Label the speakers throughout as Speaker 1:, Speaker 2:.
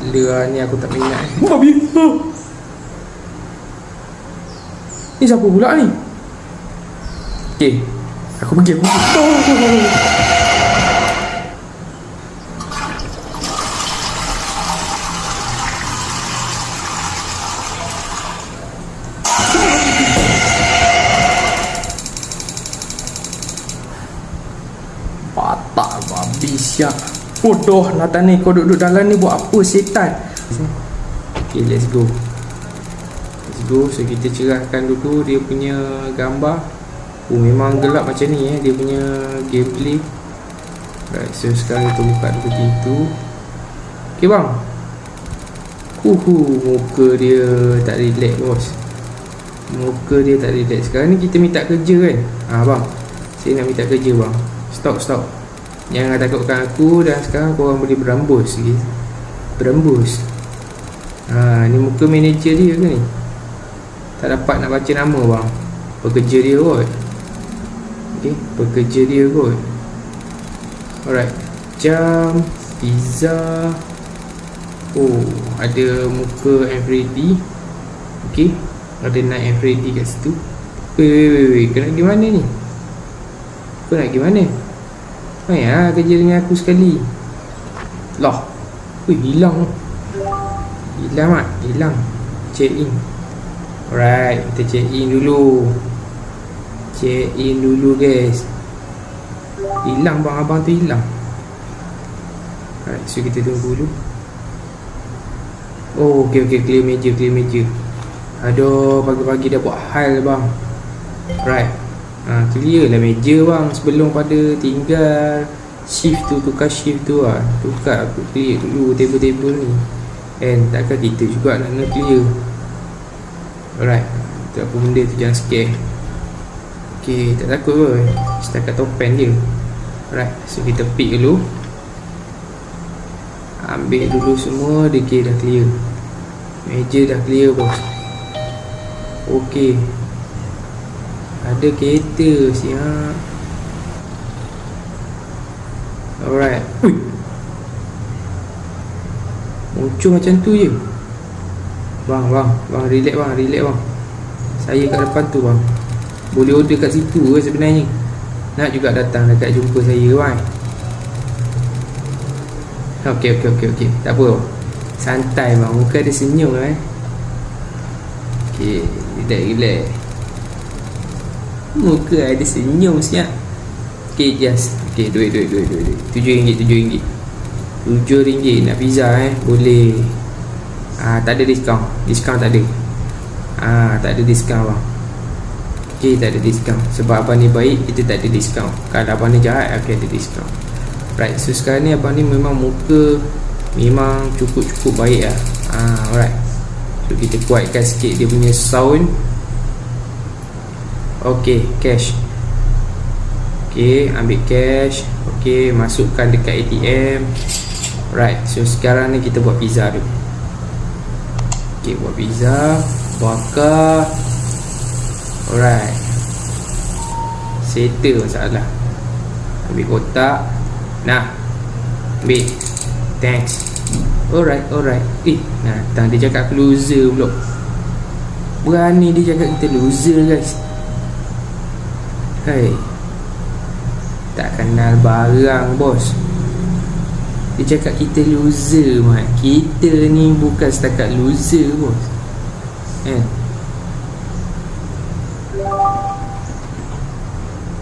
Speaker 1: Kepala ni aku tak minat eh. Babi. Ni siapa pula ni Okay Aku pergi aku pergi oh. Bodoh Nathan ni kau duduk dalam ni buat apa setan? Okay let's go. Let's go. So kita cerahkan dulu dia punya gambar. Oh memang gelap macam ni eh Dia punya gameplay. Right so sekarang kita buka dulu pintu. Okay bang. Uhu muka dia tak relax bos. Muka dia tak relax. Sekarang ni kita minta kerja kan? Ah bang. Saya nak minta kerja bang. Stop stop Jangan takutkan aku Dan sekarang korang boleh berambus lagi. Berambus ha, Ni muka manager dia ke ni? Tak dapat nak baca nama bang. Pekerja dia kot. Okay Pekerja dia kot. Alright. Jam Pizza. Oh Ada muka Everyday Okay Ada night Everyday kat situ. Wait wait wait, wait. Kena pergi mana ni? Kau nak pergi mana? Mai ah kerja dengan aku sekali. Lah. Ui hilang. Hilang mak, hilang. Check in. Alright, kita check in dulu. Check in dulu guys. Hilang bang abang tu hilang. Alright, so kita tunggu dulu. Oh, okey okey clear meja, clear meja. Aduh, pagi-pagi dah buat hal bang. Right ha, Clear lah meja bang Sebelum pada tinggal. Shift tu tukar shift tu lah. Tukar aku clear dulu table-table ni. And takkan kita juga nak kena clear. Alright Itu apa benda tu jangan scare. Okay tak takut pun Setakat topen je Alright So kita pick dulu. Ambil dulu semua Dia dah clear. Meja dah clear bos. Okay ada kereta siap. Alright. Ui. Muncul macam tu je. Bang, bang, bang, relax bang, relax bang. Saya kat depan tu bang. Boleh order kat situ ke sebenarnya? Nak juga datang dekat jumpa saya bang. Okey, okey, okey, okey. Tak apa bang. Santai bang, muka ada senyum eh. Okey, relax, relax Muka ada senyum siap? Okay just. Okay duit duit duit duit, duit. Tujuh ringgit tujuh ringgit. Tujuh ringgit nak pizza eh? Boleh. Ah Tak ada diskaun. Diskaun tak ada. Ah Tak ada diskaun bang. Okay tak ada diskaun. Sebab abang ni baik Kita tak ada diskaun. Kalau abang ni jahat Okay ada diskaun. Right so sekarang ni abang ni memang muka Memang cukup-cukup baik lah. Ah alright. So kita kuatkan sikit dia punya sound Okey, cash. Okey, ambil cash. Okey, masukkan dekat ATM. Right, so sekarang ni kita buat pizza dulu. Okey, buat pizza. Bakar. Alright. Settle masalah. Ambil kotak. Nah. Ambil. Thanks. Alright, alright. Eh, nah, datang dia cakap loser pula. Berani dia cakap kita loser guys. Hei. Tak kenal barang bos. Dia cakap kita loser mat. Kita ni bukan setakat loser bos. Eh.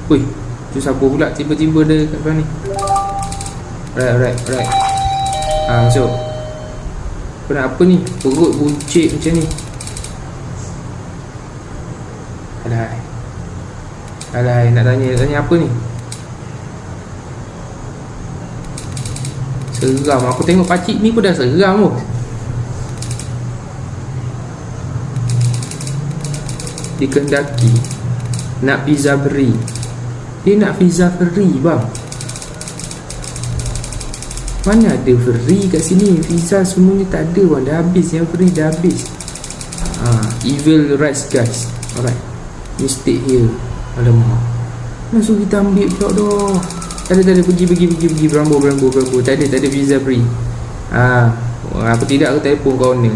Speaker 1: Ui Tu siapa pula tiba-tiba dia kat depan ni? Right right right Ah masuk. Kenapa ni? Perut buncit macam ni. Alah Alah, nak tanya, nak tanya apa ni? Seram, aku tengok pakcik ni pun dah seram pun Dikendaki Nak pizza free Dia nak pizza free bang. Mana ada free kat sini? Pizza semuanya tak ada bang. Dah habis yang free dah habis. Ha, Evil rice guys. Alright. Mistake here Alamak. Masuk kita ambil pula dah. Tak ada tak ada. Pergi pergi pergi pergi Berambu berambu berambu Tak ada tak ada visa free. Ah, ha. Aku tidak aku telefon kau ni.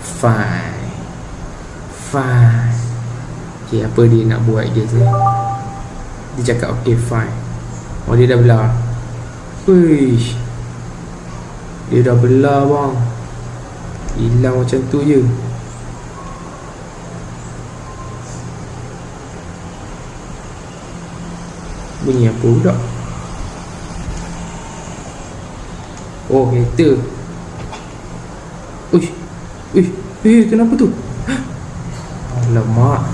Speaker 1: Fine. Fine. Okay apa dia nak buat guys eh? Dia cakap okay fine. Oh dia dah belah. Wish Dia dah belah bang. Hilang macam tu je Bunyi apa pula Oh kereta. Uish Uish Eh kenapa tu? Alamak.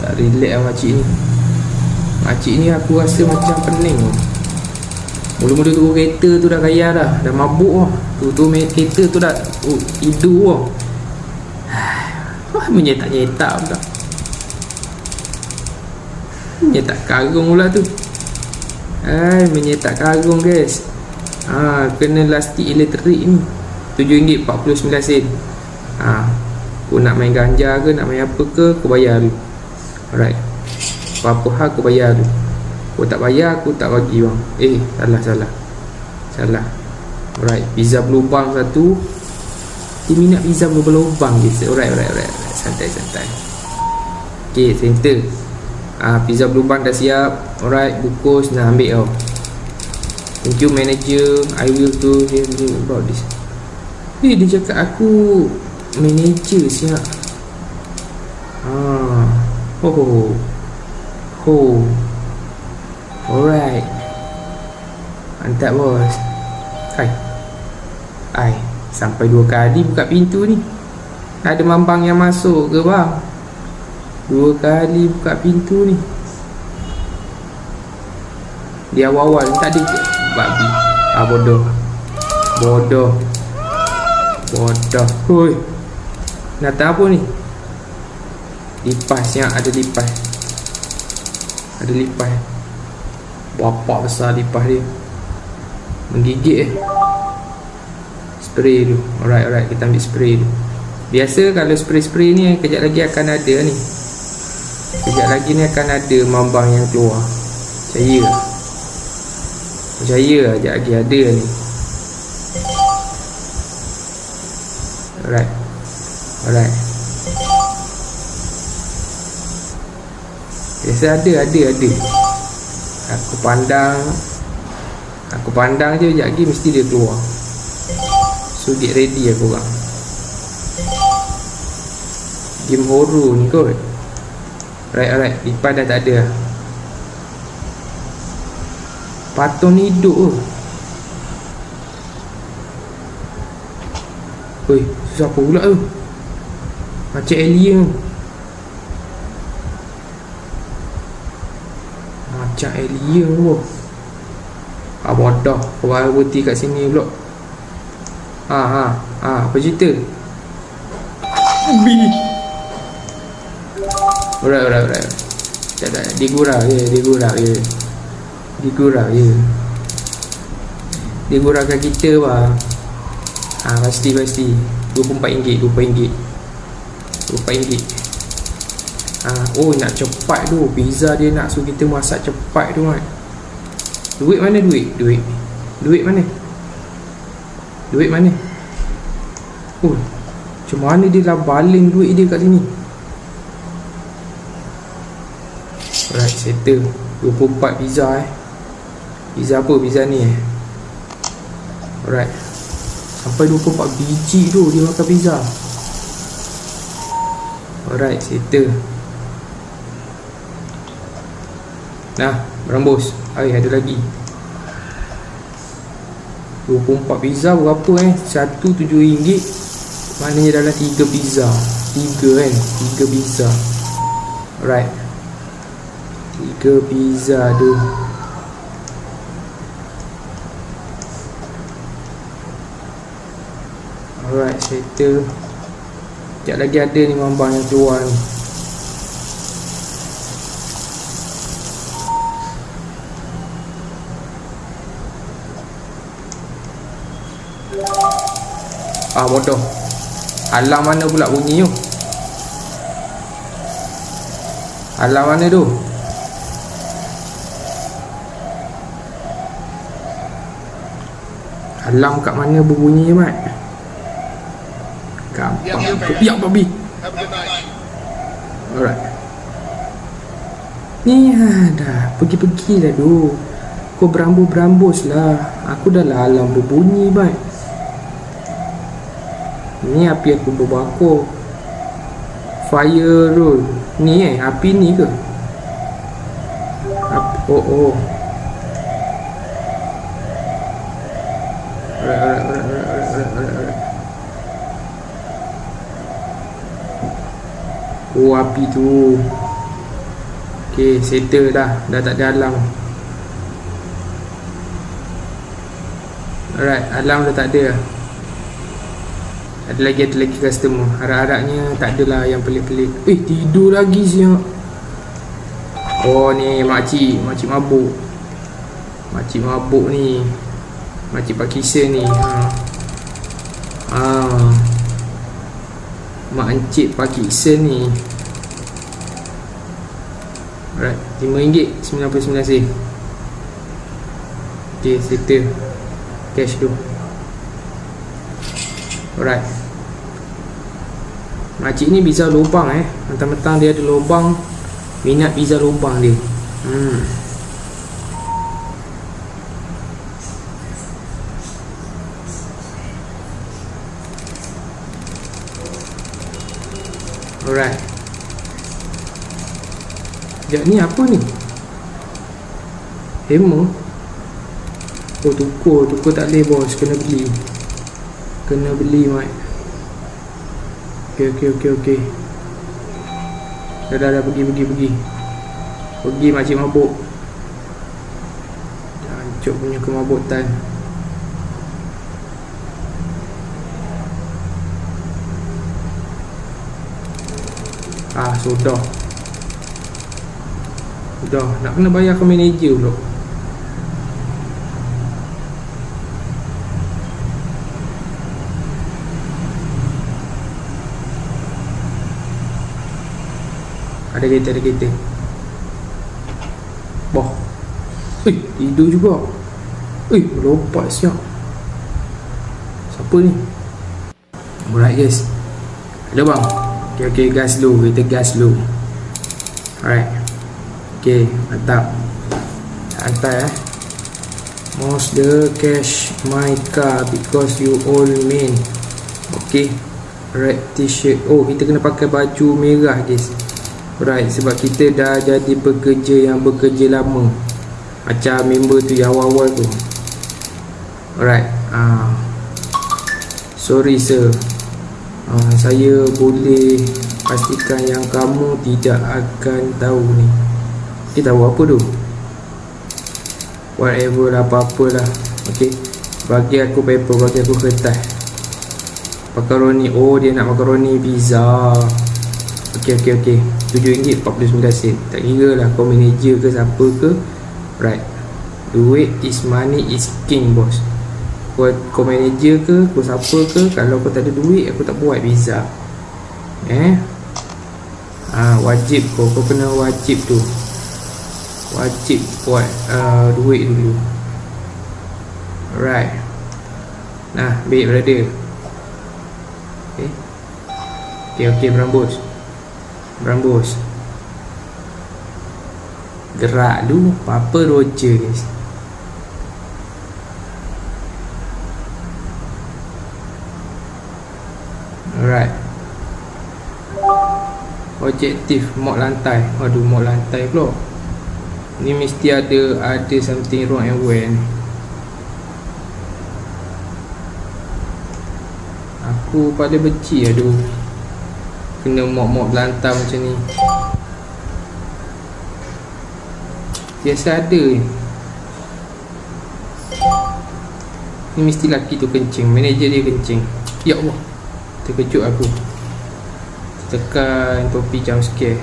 Speaker 1: Tak relax lah makcik ni. Makcik ni aku rasa macam pening. Mula-mula turun kereta tu dah kaya dah. Dah mabuk lah Turun kereta tu dah oh, Tidur lah Wah menyetak-nyetak pula Menyetak karung pula tu. Hai menyetak karung guys. Ha, Kena lastik elektrik ni. RM7.49 sen. Ha, Kau nak main ganja ke Nak main apa ke Kau bayar dulu. Alright. Apa-apa hal kau bayar dulu? Kau tak bayar aku tak bagi bang Eh salah salah. Salah. Alright Pizza berlubang satu. Dia minat pizza berlubang guys. Alright alright alright. Santai santai. Okay center Ah, pizza berlubang dah siap. Alright, bungkus Nak ambil tau. Thank you manager. I will do hear about this. Eh, dia cakap aku Manager siap. Ah, Oh Oh Oh Alright. Mantap bos. Hai. Hai. Sampai dua kali buka pintu ni. Ada mambang yang masuk ke bang Dua kali buka pintu ni. Di awal-awal tak ada Babi Ah bodoh. Bodoh. Bodoh. Hui Datang apa ni? Lipas yang ada lipas. Ada lipas. Bapak besar lipas dia. Menggigit eh. Spray dulu Alright alright. Kita ambil spray dulu Biasa kalau spray-spray ni Kejap lagi akan ada ni Sekejap lagi ni akan ada mambang yang keluar. Percaya? Percaya lah sekejap lagi ada ni. Alright. Alright. Biasa ada ada ada. Aku pandang. Aku pandang je sekejap lagi mesti dia keluar. So get ready aku orang Game horror ni kot Alright alright. Lipas dah tak ada. Patung ni hidup ke? Oi, siapa pula tu? Macam alien. Tu Macam alien tu Ah bodoh. Baru berhenti kat sini pula. Ha ha ha Apa cerita? Bi Alright alright alright Tak tak Dia gurau je Dia gurau je Dia gurau je Dia guraukan kita bang Ha pasti pasti. RM24 RM24 RM24 ha, Oh nak cepat tu. Pizza dia nak suruh kita masak cepat tu kan Duit mana duit? Duit. Duit mana? Duit mana? Oh Macam mana dia dah baling duit dia kat sini? Alright settle 24 pizza eh. Pizza apa pizza ni eh? Alright. Sampai 24 biji tu dia makan pizza. Alright settle Nah berambus. Hai ada lagi. 24 pizza berapa eh? Satu tujuh ringgit. Maknanya dalam 3 pizza. 3 kan? 3 pizza. Alright 3 pizza tu Alright settle. Sekejap lagi ada ni mambang yang keluar ni. Ah bodoh. Alam mana pula bunyi tu? Alam mana tu Alam kat mana berbunyi Mat? Gampang. Ya babi Alright. Ni ada Pergi-pergi lah tu Kau berambus-berambus lah Aku dah lah alam berbunyi Mat. Ni api aku berbakar Fire roll Ni eh? Api ni ke? Api, Oh oh Alright alright alright alright alright alright alright Oh api tu. Okay settle dah. Dah tak ada alam Alright alam dah tak ada. Ada lagi ada lagi customer. Harap-harapnya tak adalah yang pelik-pelik. Eh tidur lagi siap Oh ni makcik. Makcik mabuk. Makcik mabuk ni. Makcik Pakistan ni. Ha. ha. Mak Encik ni Alright RM5.99 sen Okay settle Cash tu. Alright. Makcik ni bisa lubang eh. Mentang-mentang dia ada lubang Minat bisa lubang dia. Hmm. Alright Sekejap ni apa ni Hammer Oh tukur Tukur tak boleh bos Kena beli Kena beli Mike Okey okey okey okey. Dah dah dah pergi pergi pergi. Pergi makcik mabuk. Jancuk punya kemabutan. Ah sudah. Sudah nak kena bayar ke manager pula. Ada kereta, ada kereta. Boh. Eh, tidur juga. Eh, melompat siap. Siapa ni? Alright guys. Hello bang? Okay, okay, gas dulu Kita gas dulu Alright Okay, mantap. Santai eh. Most the cash my car Because you all mean Okay Red t-shirt. Oh, kita kena pakai baju merah guys. Alright, sebab kita dah jadi pekerja yang bekerja lama. Macam member tu yang awal-awal tu. Alright uh, Sorry sir. Uh, Saya boleh pastikan yang kamu tidak akan tahu ni Kita tahu apa tu? Whatever lah, apa-apa lah. Okay Bagi aku paper, bagi aku kertas. Makaroni, oh dia nak makaroni pizza. Okey okey okey. RM7.49 Tak kira lah kau manager ke siapa ke. Right. Duit is money is king bos Kau, kau manager ke Kau siapa ke Kalau kau tak ada duit Aku tak buat visa Eh? Ah ha, Wajib kau. Kau kena wajib tu Wajib buat uh, Duit dulu. Right Nah Baik brother. Okay. Okay okay berambus. Berambus. Gerak dulu. Apa roja guys? Alright. Objektif mod lantai. Waduh mod lantai pula Ni mesti ada Ada something wrong and well Aku pada benci aduh. Kena mop-mop lantai macam ni. Biasa ada ni. Mesti laki tu kencing manager dia kencing. Ya Allah terkejut aku. Tekan topi jam scare.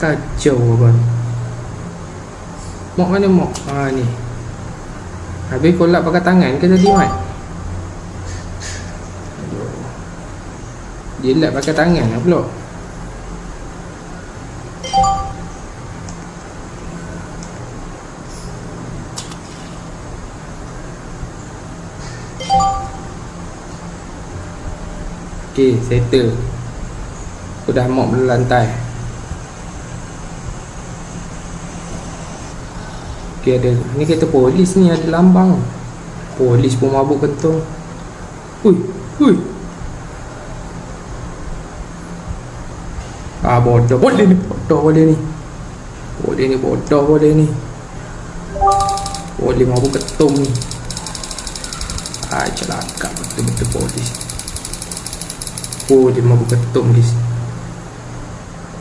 Speaker 1: kacau lại Mok cái mok? Ha cái Habis kolak pakai tangan ke tadi Mat? Dia lap pakai tangan kì pulak Okay, settle Aku dah lần tài. Okay ada. Ni kereta polis ni ada lambang. Polis pun mabuk kentong Ui Ui. Ah bodoh. Boleh ni Bodoh boleh ni. Boleh ni bodoh boleh ni. Boleh mabuk ketum ni. Ah celaka betul-betul polis. Dia mabuk ketum guys.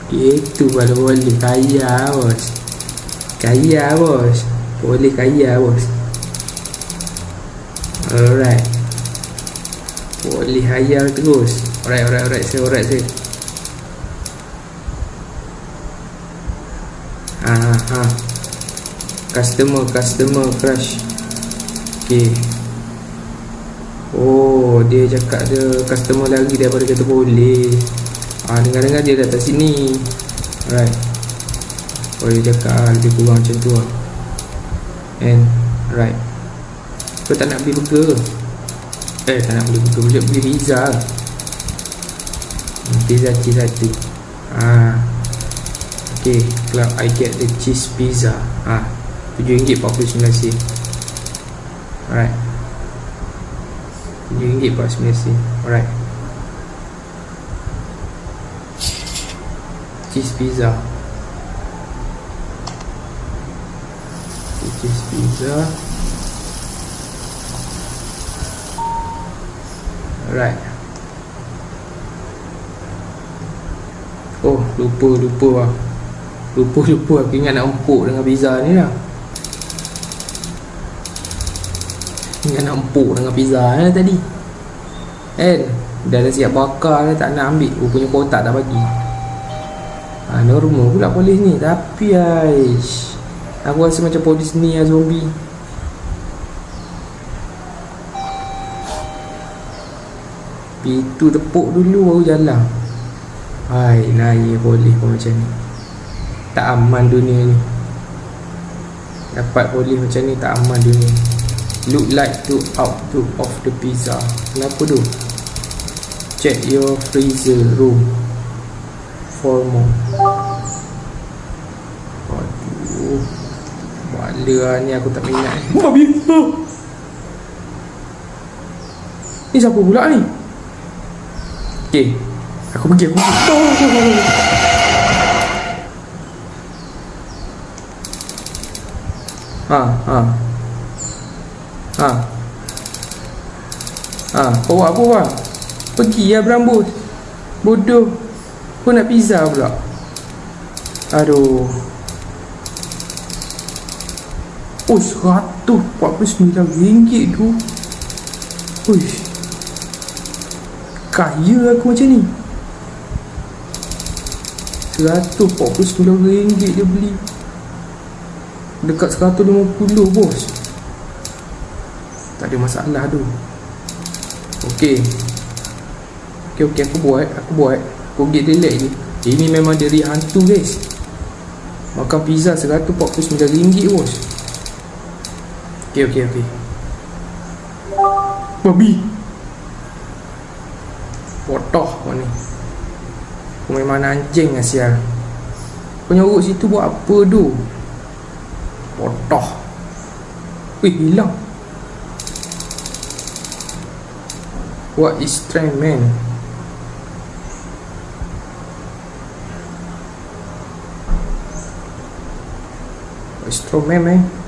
Speaker 1: Itu kalau boleh. Kaya bos. Kaya bos boleh kaya bos. Alright. Boleh hayal terus. Alright alright alright. Saya alright saya. Ha ha Customer customer crush. Okay. Oh dia cakap dia customer lagi daripada kata boleh. Ah dengar-dengar dia datang sini. Alright. Oh dia cakap lebih kurang macam tu lah And right. Kau tak nak beli burger Eh tak nak beli burger Boleh beli pizza hmm, Pizza cheese satu Ah, Okay Kalau I get the cheese pizza. Ah, RM7.49 Alright. RM7.49 Alright. Cheese pizza cheese pizza Alright. Oh lupa lupa lah. Lupa lupa. Aku ingat nak empuk dengan pizza ni lah. Ingat nak empuk dengan pizza lah tadi. Kan? Dah dah siap bakar ni tak nak ambil. Rupanya kotak tak bagi. Ha, Normal pula polis ni. Tapi aish Aku rasa macam polis ni lah zombie. Pintu tepuk dulu baru jalan. Hai naya polis pun macam ni. Tak aman dunia ni. Dapat polis macam ni tak aman dunia Look like to out to off the pizza. Kenapa tu? Check your freezer room. For more Lah ni aku tak minat. Babi oh. Ni siapa pula ni? Okay Aku pergi aku pergi. Oh. Ha ha. Ha. Ha Kau buat apa bang Pergi ya berambut. Bodoh. Kau nak pizza pula? Aduh Oh seratus empat puluh sembilan ringgit tu Uish. Kaya aku macam ni. Seratus empat puluh sembilan ringgit dia beli. Dekat seratus lima puluh bos. Tak ada masalah tu. Okay Okay okay aku buat. Aku buat. Aku get delete je. Ini memang dari hantu guys. Makan pizza seratus empat puluh sembilan ringgit bos Okey okey okey. Babi. Bodoh kau ni. Kau memang anjing Asia. Kau nyorok situ buat apa tu? Bodoh. Wih, hilang. What is strength, man? What is strong, man, man?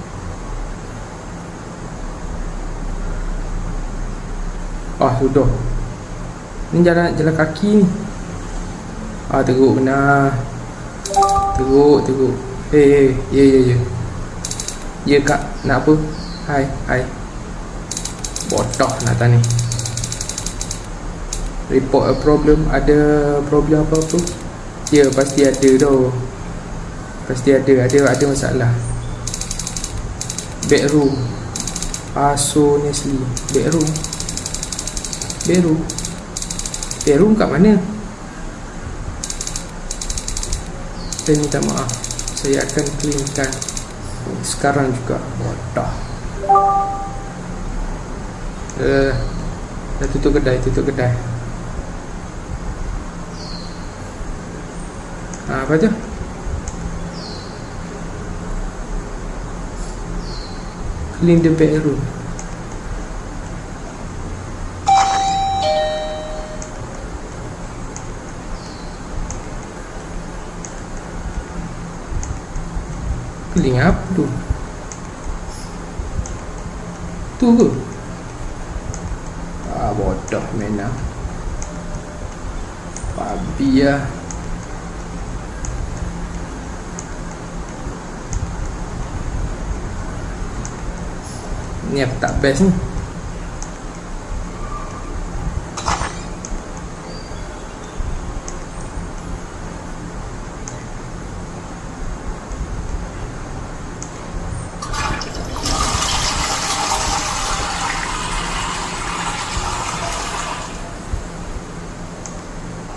Speaker 1: Ah sudah Ni jalan jalan kaki ni. Ah teruk benar. Teruk teruk. Hei hei Ya ya ya. Ya kak. Nak apa? Hai hai. Bodoh nak ni. Report a problem. Ada problem apa-apa Ya pasti ada tu. Pasti ada. Ada ada masalah. Bedroom. Aso Nestle Bedroom Peru. Peru kat mana? Saya minta maaf. Saya akan cleankan sekarang juga. Wadah. Uh, dah tutup kedai tutup kedai. Ha, apa tu? Clean the bedroom. Clean apa tu. Tu ke? Ah bodoh mena. Babi lah. Ni apa tak best ni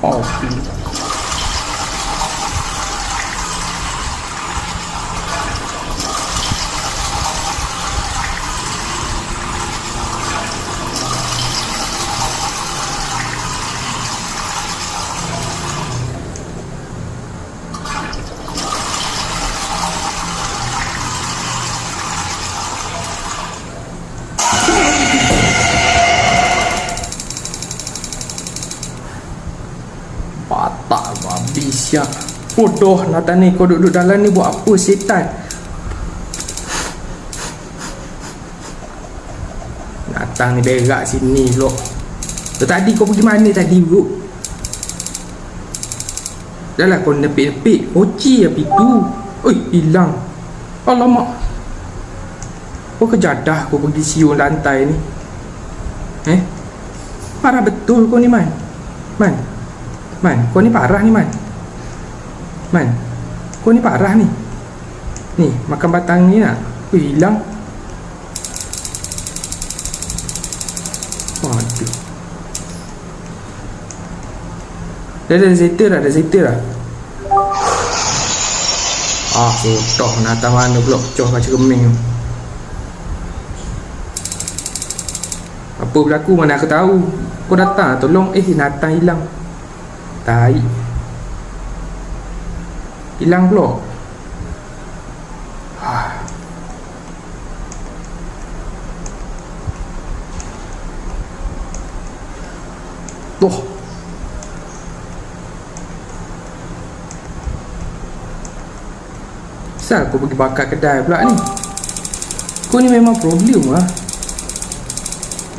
Speaker 1: Hopi Patak babi siap Bodoh Nathan ni Kau duduk dalam ni buat apa setan? Nathan ni berak sini pula. So, Tadi kau pergi mana tadi bro? Dah lah kau nepik-nepik. Koci apa itu Oi hilang. Alamak. Kau kejadah kau pergi siung lantai ni? Eh? Parah betul kau ni man. Man. Man, kau ni parah ni Man Man Kau ni parah ni. Ni, makan batang ni nak? Wih, hilang. Waduh. Dah ada zeta dah, ada zeta dah. Ah, sotoh nak datang mana pula? Pecah macam keming tu. Apa berlaku? Mana aku tahu. Kau datang tolong. Eh Nathan hilang. Tai Hilang pula. Tuh. Kenapa kau pergi bakar kedai pula ni. Kau ni memang problem lah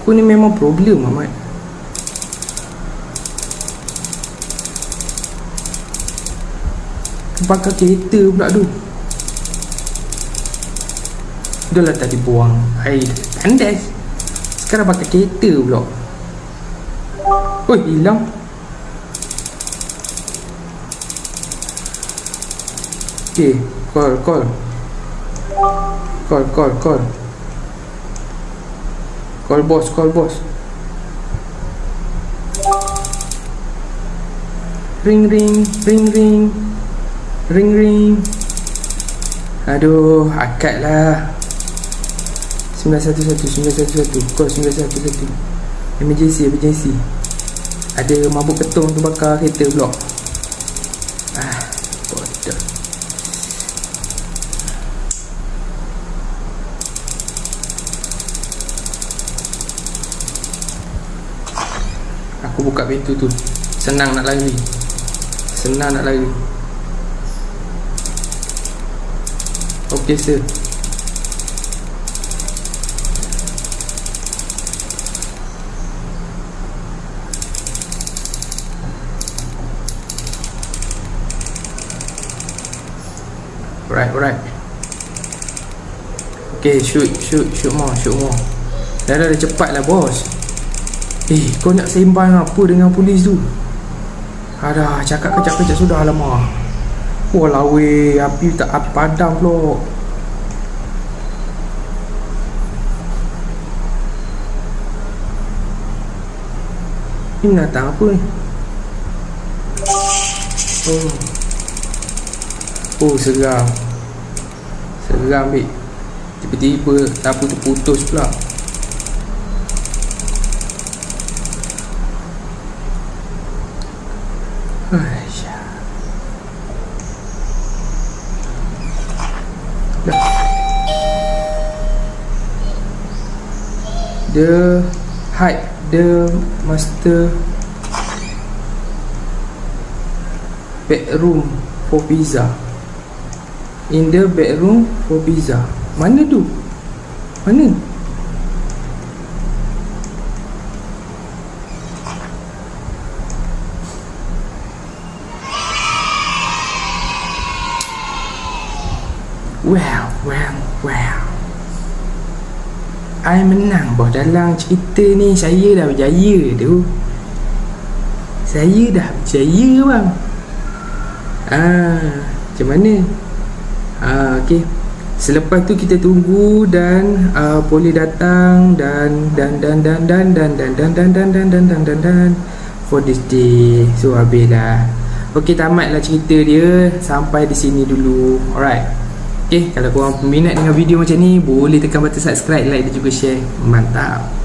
Speaker 1: Kau ni memang problem Ahmad bakar kereta pula tu. Dah lah tadi buang air tandas Sekarang bakar kereta pula. Oi hilang. Okay call call. Call call call. Call boss call boss. Ring ring ring ring Ring ring. Aduh Akad lah. 911 911 Call 911 Emergency Emergency. Ada mabuk ketung tu bakar kereta pula. Ah Bodoh. Aku buka pintu tu. Senang nak lari. Senang nak lari Okey sir Alright, alright. Okay, shoot, shoot, shoot more, shoot more. Dah dah, dah cepat lah bos. Eh, kau nak sembang apa dengan polis tu? Adah, cakap kejap-kejap sudah alamak Walau weh, api tak api padam pula. Ini binatang apa ni? Oh. Oh, seram. Seram, Bik. Tiba-tiba lampu tu putus pula. Aisyah. The hide the master bedroom for pizza. In the bedroom for pizza. Mana tu? Mana? Well, well. I menang bos dalam cerita ni saya dah berjaya tu. Saya dah berjaya bang. Ah, macam mana? Ah, okey. Selepas tu kita tunggu dan uh, boleh datang dan dan dan dan dan dan dan dan dan dan dan dan dan dan dan for this day. So habislah. Okey tamatlah cerita dia sampai di sini dulu. Alright. Okay, kalau korang peminat dengan video macam ni Boleh tekan button subscribe, like dan juga share. Mantap